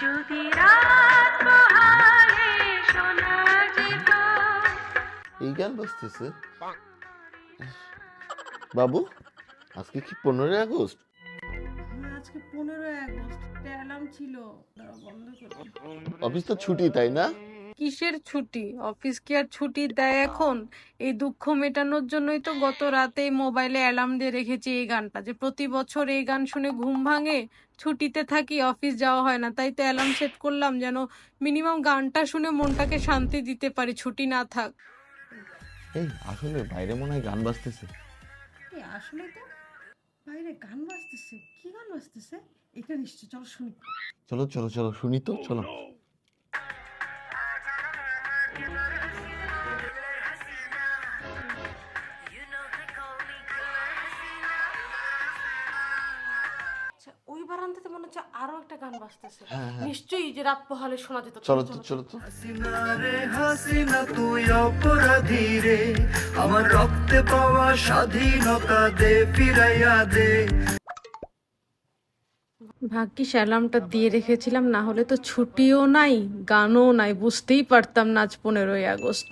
যদি রাত পোহালে শোনা যেত এই গান বাজতেছে? বাবু আজকে কি পনেরোই আগস্ট? হ্যাঁ, আজকে পনেরোই আগস্ট অ্যালার্ম ছিল। বন্ধ করো অফিস তো ছুটি তাই না? কিসের ছুটি? অফিস কি আর ছুটি দেয় এখন? এই দুঃখ মেটানোর জন্যই তো গত রাতে মোবাইলে অ্যালার্ম দিয়ে রেখেছি এই গানটা। যে প্রতি বছর এই গান শুনে ঘুম ভাঙে ছুটিতে থাকি অফিস যাওয়া হয় না। তাই তো অ্যালার্ম সেট করলাম যেন মিনিমাম গানটা শুনে মনটাকে শান্তি দিতে পারি ছুটি না থাক। এই আসলে বাইরে মনে হয় গান বাজতেছে। এই আসলে তো বাইরে গান বাজতেছে। কি গান বাজতেছে? এটা নিশ্চয় চলো শুনি। চলো চলো চলো শুনি তো চলো। ওই বারান্দাতে মনে হচ্ছে আরও একটা গান বাজতেছে। হ্যাঁ, হ্যাঁ। নিশ্চয়ই যে রাত পোহালে শোনা যেত। চলো তো চলো তো। হাসিনা রে হাসিনা তুই অপরাধী রে। আমার রক্তে পাওয়া স্বাধীনতা দে ফিরাইয়া দে। ভাগ্যিস অ্যালার্মটা দিয়ে রেখেছিলাম না হলে তো ছুটিও নাই গানও নাই বুঝতেই পারতাম না আজ পনেরোই আগস্ট।